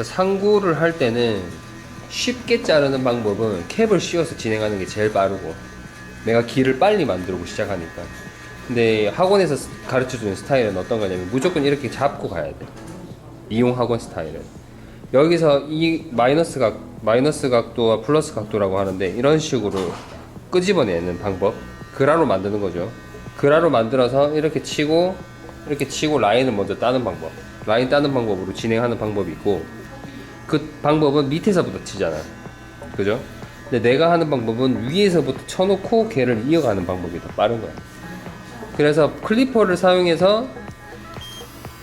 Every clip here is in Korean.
자, 상구를 할 때는 쉽게 자르는 방법은 캡을 씌워서 진행하는 게 제일 빠르고 내가 길을 빨리 만들고 시작하니까. 근데 학원에서 가르쳐주는 스타일은 어떤 거냐면 무조건 이렇게 잡고 가야 돼. 이용 학원 스타일은. 여기서 이 마이너스 각 마이너스 각도와 플러스 각도라고 하는데 이런 식으로 끄집어내는 방법. 그라로 만드는 거죠. 그라로 만들어서 이렇게 치고 이렇게 치고 라인을 먼저 따는 방법. 라인 따는 방법으로 진행하는 방법이 있고 그 방법은 밑에서부터 치잖아. 그죠? 근데 내가 하는 방법은 위에서부터 쳐놓고 걔를 이어가는 방법이 더 빠른 거야. 그래서 클리퍼를 사용해서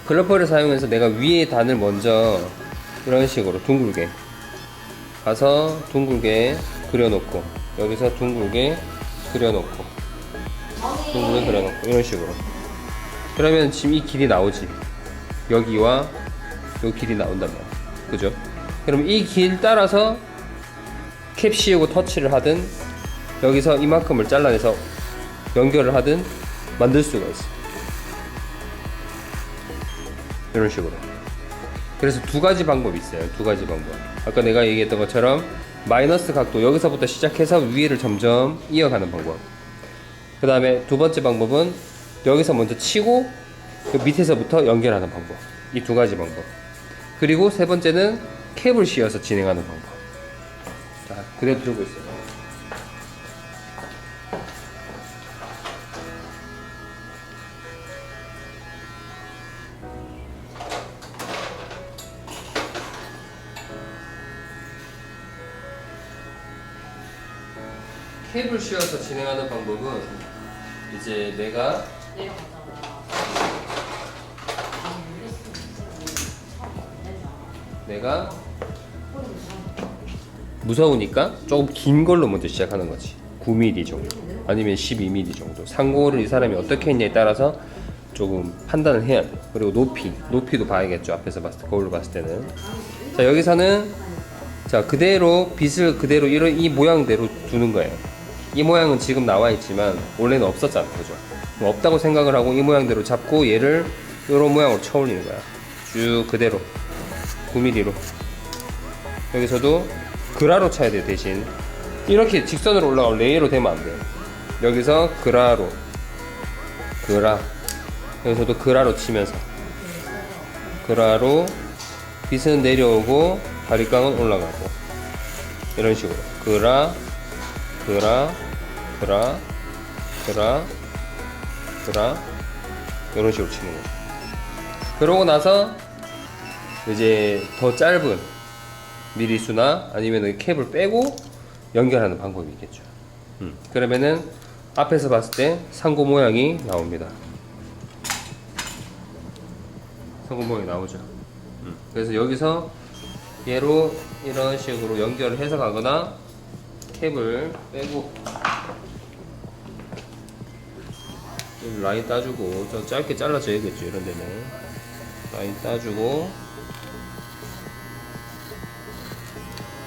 클리퍼를 사용해서 내가 위에 단을 먼저 이런 식으로 둥글게 가서 둥글게 그려놓고 여기서 둥글게 그려놓고 둥글게 그려놓고 이런 식으로. 그러면 지금 이 길이 나오지. 여기와 요 길이 나온단 말이야. 그죠? 그럼 이길 따라서 캡 씌우고 터치를 하든 여기서 이만큼을 잘라내서 연결을 하든 만들 수가 있어. 이런 식으로. 그래서 두 가지 방법이 있어요. 두 가지 방법. 아까 내가 얘기했던 것처럼 마이너스 각도 여기서부터 시작해서 위를 점점 이어가는 방법. 그 다음에 두 번째 방법은 여기서 먼저 치고 그 밑에서부터 연결하는 방법. 이 두 가지 방법. 그리고 세 번째는 캡을 씌워서 진행하는 방법. 자 그대로 들고 있어요. 캡을 씌워서 진행하는 방법은 이제 내가 내가 무서우니까 조금 긴 걸로 먼저 시작하는 거지. 9mm 정도. 아니면 12mm 정도. 상고를 이 사람이 어떻게 했냐에 따라서 조금 판단을 해야 돼. 그리고 높이. 높이도 봐야겠죠. 앞에서 봤을 때 거울로 봤을 때는. 자 여기서는 자 그대로 빗을 그대로 이런 이 모양대로 두는 거예요. 이 모양은 지금 나와 있지만 원래는 없었잖아. 그죠? 없다고 생각을 하고 이 모양대로 잡고 얘를 이런 모양으로 쳐올리는 거야. 쭉 그대로 9mm로. 여기서도 그라로 쳐야 돼 대신. 이렇게 직선으로 올라가고 레이로 되면 안 돼요 여기서 그라로. 그라. 여기서도 그라로 치면서. 그라로 빛은 내려오고 바리깡은 올라가고. 이런 식으로. 그라 그라 그라 그라 그라. 이런 식으로 치는 거죠 그러고 나서 이제 더 짧은 미리수나 아니면 캡을 빼고 연결하는 방법이 있겠죠. 음, 그러면은 앞에서 봤을 때 상고 모양이 나옵니다. 상고 모양이 나오죠. 음, 그래서 여기서 얘로 이런 식으로 연결을 해서 가거나 캡을 빼고 라인 따주고 좀 짧게 잘라줘야겠죠 이런 데는 라인 따주고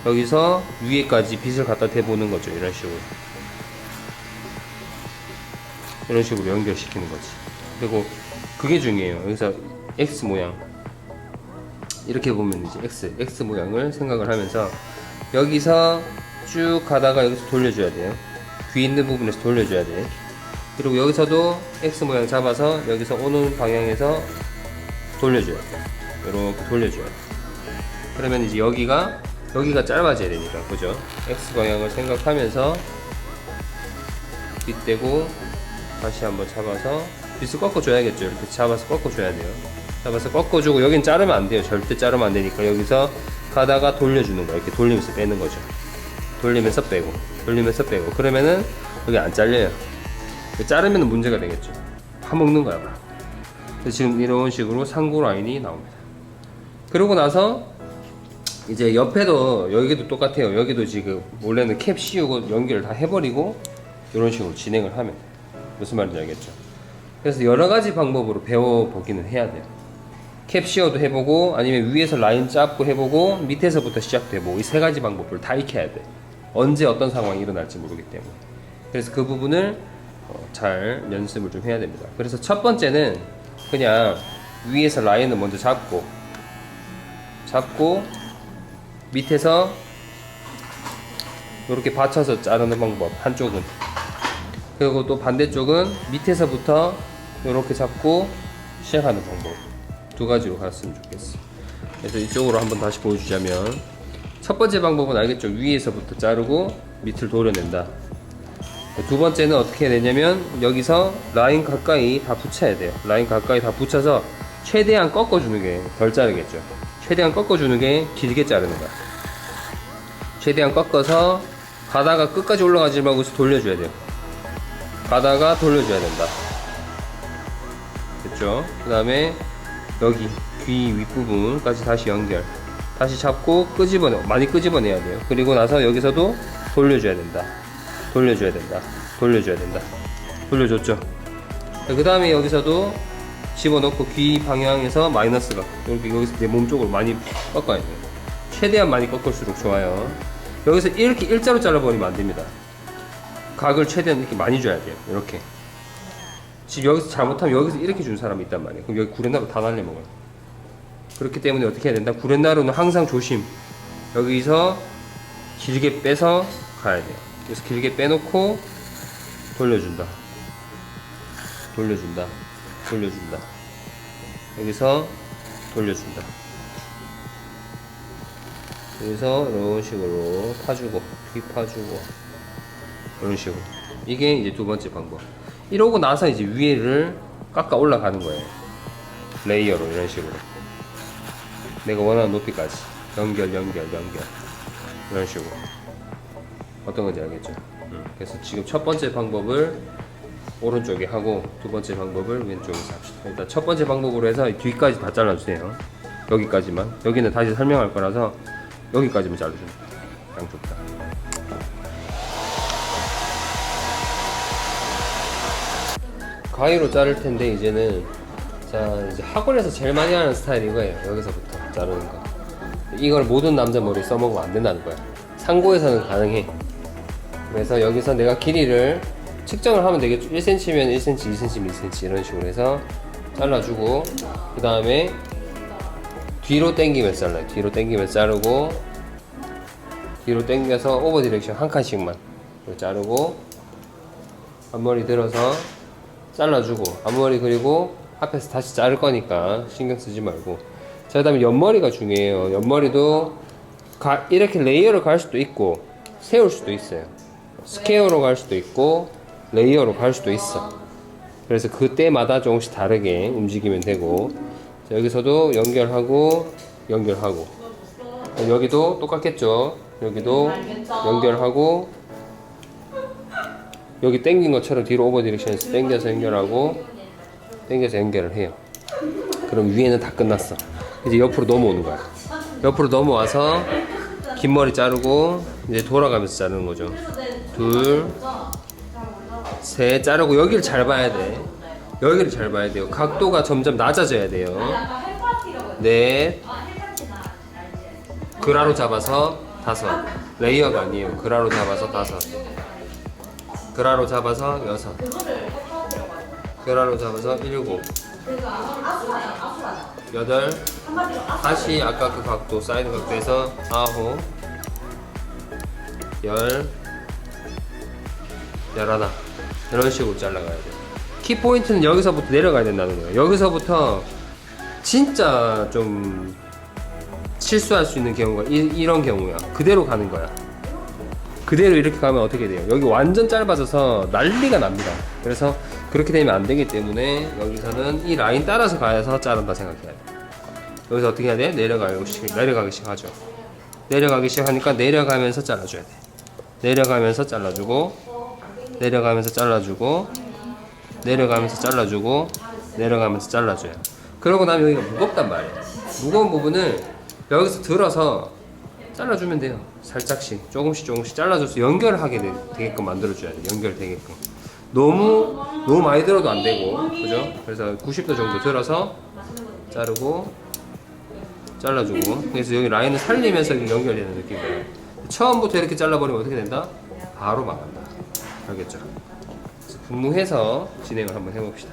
여기서 위에까지 빗을 갖다 대보는 거죠. 이런 식으로. 이런 식으로 연결시키는 거지. 그리고 그게 중요해요. 여기서 X 모양. 이렇게 보면 이제 X X 모양을 생각을 하면서 여기서 쭉 가다가 여기서 돌려줘야 돼요. 귀 있는 부분에서 돌려줘야 돼. 그리고 여기서도 X 모양 잡아서 여기서 오는 방향에서 돌려줘야 돼. 이렇게 돌려줘야 돼. 그러면 이제 여기가 여기가 짧아져야 되니까 그죠? X 방향을 생각하면서 빗대고 다시 한번 잡아서 빗을 꺾어줘야겠죠. 이렇게 잡아서 꺾어줘야 돼요. 잡아서 꺾어주고 여긴 자르면 안 돼요. 절대 자르면 안 되니까 여기서 가다가 돌려주는 거야 이렇게 돌리면서 빼는 거죠. 돌리면서 빼고 돌리면서 빼고. 그러면은 여기 안 잘려요. 자르면 문제가 되겠죠. 파먹는 거야 지금 이런 식으로 상고 라인이 나옵니다. 그러고 나서 이제 옆에도 여기도 똑같아요. 여기도 지금 원래는 캡 씌우고 연결을 다 해버리고 이런 식으로 진행을 하면. 무슨 말인지 알겠죠? 그래서 여러 가지 방법으로 배워보기는 해야 돼요. 캡 씌워도 해보고 아니면 위에서 라인 잡고 해보고 밑에서부터 시작되고 이 세 가지 방법을 다 익혀야 돼. 언제 어떤 상황이 일어날지 모르기 때문에. 그래서 그 부분을 어, 잘 연습을 좀 해야 됩니다. 그래서 첫 번째는 그냥 위에서 라인을 먼저 잡고 잡고 밑에서 이렇게 받쳐서 자르는 방법 한쪽은. 그리고 또 반대쪽은 밑에서부터 이렇게 잡고 시작하는 방법. 두 가지로 갔으면 좋겠어. 그래서 이쪽으로 한번 다시 보여주자면 첫 번째 방법은 알겠죠? 위에서부터 자르고 밑을 도려낸다. 두 번째는 어떻게 되냐면 여기서 라인 가까이 다 붙여야 돼요. 라인 가까이 다 붙여서 최대한 꺾어주는 게 덜 자르겠죠 최대한 꺾어주는 게 길게 자르는 거야. 최대한 꺾어서 가다가 끝까지 올라가지 말고 돌려줘야 돼요. 가다가 돌려줘야 된다. 됐죠? 그 다음에 여기 귀 윗부분까지 다시 연결. 다시 잡고 끄집어내 많이 끄집어내야 돼요. 그리고 나서 여기서도 돌려줘야 된다. 돌려줘야 된다. 돌려줘야 된다. 돌려줬죠? 그 다음에 여기서도 집어넣고 귀 방향에서 마이너스가 이렇게 여기서 내 몸 쪽으로 많이 꺾어야 돼요. 최대한 많이 꺾을수록 좋아요. 여기서 이렇게 일자로 잘라버리면 안 됩니다. 각을 최대한 이렇게 많이 줘야 돼요. 이렇게. 지금 여기서 잘못하면 여기서 이렇게 준 사람이 있단 말이에요. 그럼 여기 구렛나루 다 날려먹어요. 그렇기 때문에 어떻게 해야 된다? 구렛나루는 항상 조심. 여기서 길게 빼서 가야 돼요. 그래서 길게 빼놓고 돌려준다. 돌려준다 돌려준다. 여기서 돌려준다. 여기서 이런 식으로 파주고 뒤 파주고 이런 식으로. 이게 이제 두 번째 방법. 이러고 나서 이제 위에를 깎아 올라가는 거예요. 레이어로 이런 식으로. 내가 원하는 높이까지. 연결 연결 연결. 이런 식으로. 어떤 건지 알겠죠? 음, 그래서 지금 첫 번째 방법을 오른쪽에 하고 두 번째 방법을 왼쪽에서 합시다. 일단 첫 번째 방법으로 해서 이 뒤까지 다 잘라주세요. 여기까지만. 여기는 다시 설명할 거라서 여기까지만 돼요. 양쪽 다. 가위로 자를 텐데 이제는 자 이제 학원에서 제일 많이 하는 스타일이 이거예요. 여기서부터 자르는 거. 이걸 모든 남자 머리 써먹으면 안 된다는 거야. 상고에서는 가능해. 그래서 여기서 내가 길이를 측정을 하면 되겠죠. 1cm면 1cm, 2cm, 2cm 이런 식으로 해서 잘라주고 그 다음에 뒤로 당기면서 잘라요. 뒤로 당기면서 자르고 뒤로 당겨서 오버 디렉션 한 칸씩만 자르고 앞머리 들어서 잘라주고 앞머리 그리고 앞에서 다시 자를 거니까 신경 쓰지 말고 자 그 다음에 옆머리가 중요해요. 옆머리도 가- 이렇게 레이어로 갈 수도 있고 세울 수도 있어요. 스퀘어로 갈 수도 있고 레이어로 갈 수도 있어. 그래서 그때마다 조금씩 다르게 움직이면 되고 자, 여기서도 연결하고 연결하고 여기도 똑같겠죠. 여기도 연결하고 여기 당긴 것처럼 뒤로 오버 디렉션에서 당겨서 연결하고 당겨서 연결을 해요. 그럼 위에는 다 끝났어. 이제 옆으로 넘어오는 거야. 옆으로 넘어와서 긴 머리 자르고 이제 돌아가면서 자르는 거죠. 둘, 셋 자르고 여기를 잘 봐야 돼. 여기를 잘 봐야 돼요. 각도가 점점 낮아져야 돼요. 넷, 그라로 잡아서 다섯. 레이어가 아니에요. 그라로 잡아서 다섯. 그라로 잡아서 여섯. 그라로 잡아서 일곱. 여덟. 다시 아까 그 각도 사이드 각도에서 아홉. 열. 열하나. 이런 식으로 잘라가야 돼. 키 포인트는 여기서부터 내려가야 된다는 거예요. 여기서부터 진짜 좀 실수할 수 있는 경우가 이, 런 경우야. 그대로 가는 거야. 그대로 이렇게 가면 어떻게 돼요? 여기 완전 짧아져서 난리가 납니다. 그래서 그렇게 되면 안 되기 때문에 여기서는 이 라인 따라서 가서 자른다 생각해야 돼. 여기서 어떻게 해야 돼? 내려가기 시 내려가기 시작하죠. 내려가기 시작하니까 내려가면서 잘라줘야 돼. 내려가면서 잘라주고 내려가면서 잘라주고 내려가면서 잘라주고 내려가면서 잘라줘요. 그러고 나면 여기가 무겁단 말이에요. 무거운 부분을 여기서 들어서 잘라주면 돼요. 살짝씩 조금씩 조금씩 잘라줘서 연결하게 되, 되게끔 만들어줘야 돼. 연결되게끔. 너무 너무 많이 들어도 안 되고 그죠? 그래서 90도 정도 들어서 자르고 잘라주고 그래서 여기 라인을 살리면서 연결되는 느낌이에요. 처음부터 이렇게 잘라버리면 어떻게 된다? 바로 망한다. 그래서 분무해서 진행을 한번 해봅시다.